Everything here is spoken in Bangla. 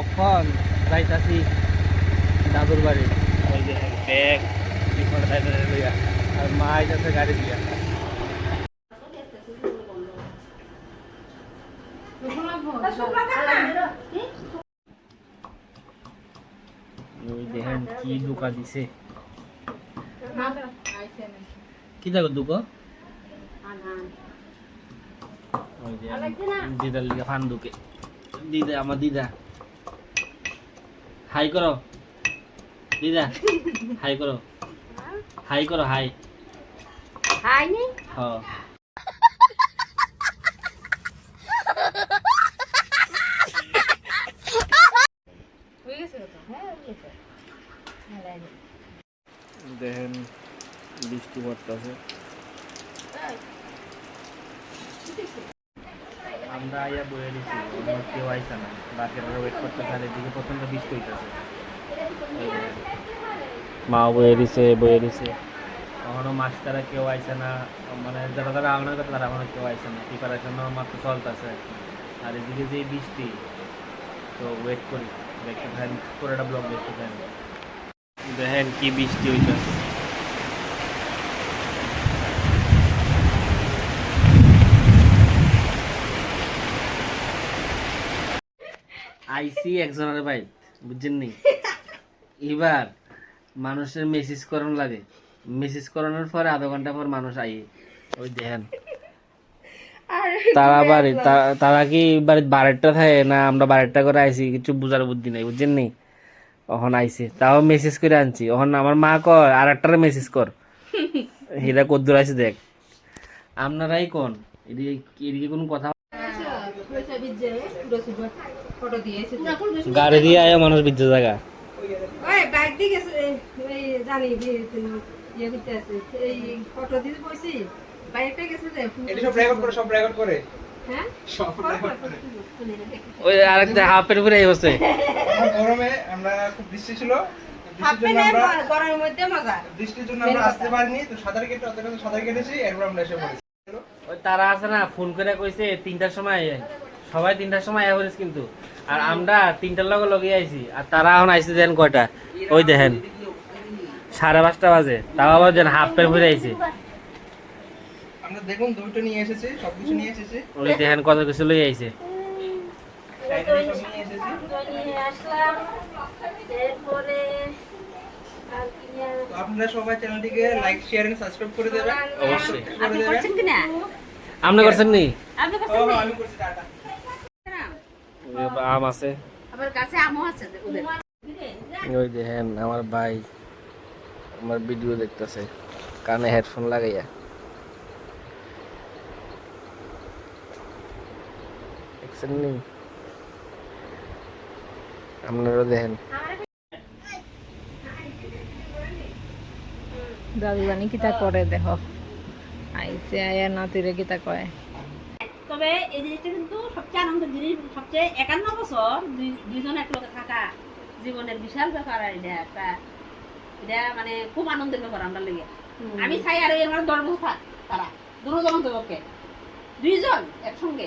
এখন যাইতাছি দাদুর বাড়ি। ওই যে ব্যাগ আর মা আইতাছে গাড়ি দিয়া। ওই দেখেন কি দোকা দিছে। কি দেখো দুকো দিদার লিগে ফান দুকে দিদা আমার দিদা। হাই করো। দিদা হাই করো। হাই করো হাই। খাইনি হ। হয়ে গেছে হ্যাঁ দেখেন বৃষ্টি পড়তেছে। আমরা আইয়া বয়ে দিছি কেউ আইসা না বাকিরা ওয়েট করতে আর এদিকে প্রচণ্ড বৃষ্টি হইতেছে। মাও বয়ে দিছে বয়ে দিছে। এখনও মাস্টাররা কেউ আইসে না মানে যারা যারা আগানোর কথা তারা এখনও কেউ আইসে না। প্রিপারেশন মাত্র চলতেছে। আর এদিকে যে বৃষ্টি তো ওয়েট করি। দেখতে থাকেন পুরোটা ব্লগ দেখতে থাকেন। দেখেন কি বৃষ্টি হইতেছে। আইসি একজনের ভাই বুঝছেন নি? এবার মানুষের মেসেজ করানো লাগে। মেসেজ করানোর পরে আধা ঘণ্টা পর মানুষ আই ওই দেখেন। তারা বাড়ি তারা কি বাড়ি বারেরটা থাকে না আমরা বারেরটা করে আইছি কিছু বুঝার বুদ্ধি নাই বুঝছেন নি? তখন আইছে। তাও মেসেজ করে আনছি। তখন আমার মা কর আর একটারে মেসেজ কর। হিরা কদ্দুর আছে দেখ। আপনারাই কোন? এদিকে এদিকে কোনো কথা দিয়েছে গাড়ি দিয়ে আয় মানুষ বিদ্যুৎ জায়গা। ওই বাইক দিয়ে গেছে ওই জানি ইয়ে করতে আছে। এই ফটো দিতে বসি বাইকটা গেছে যে এটা সব রেকর্ড করে সব রেকর্ড করে। হ্যাঁ? সব রেকর্ড করে। ওই আরেকটা হাফের উপরে এই গরমে আমরা খুব বৃষ্টি ছিল হাফ বৃষ্টির জন্য আমরা গরমের মধ্যে মজা। বৃষ্টির জন্য আমরা আসতে পারিনি তো সাঁতার কেটে অত সাঁতার কেটেছি এরপর আমরা এসে পড়েছি। তারা আছে না ফোন করে কইছে তিনটার সময়। সবাই তিনটার সময় অ্যাভারেজ কিন্তু। আর আমরা তিনটার লগে লগে আইছি আর তারা এখন আইছে দেন কয়টা? ওই দেখেন সাড়ে পাঁচটা বাজে তাও আবার দেন হাফ প্যান্ট পরে আইছে। আমরা দেখুন দুটো নিয়ে এসেছি সবকিছু নিয়ে এসেছি। ওই দেখেন কত কিছু লই আইছে। আপনারা সবাই চ্যানেলটিকে লাইক শেয়ার এন্ড সাবস্ক্রাইব করে দেবেন। অবশ্যই। করে আপনি দেবেন। করছেন কিনা? আপনি করছেন নি? আপনি করছেন আমি করছি টাটা আম আছে। আবার কাছে আমও আছে ওদের। ওই দেখেন আমার ভাই আমার ভিডিও দেখতেছে কানে হেডফোন লাগাইয়া। দেখছেন নি? আপনারা দেখেন। দাদু জানি কিতা করে দেখো? আইসে আয়া নাতিরে কিতা কয়? তবে এই জিনিসটা কিন্তু সবচেয়ে আনন্দের জিনিস সবচেয়ে একান্ন বছর দুইজন এক লোকে থাকা জীবনের বিশাল ব্যাপার আর এটা একটা এটা মানে খুব আনন্দের ব্যাপার আমরা লেগে। আমি চাই আর এই আমার দশ বছর থাক তারা দুজন দুজন দুইজন একসঙ্গে।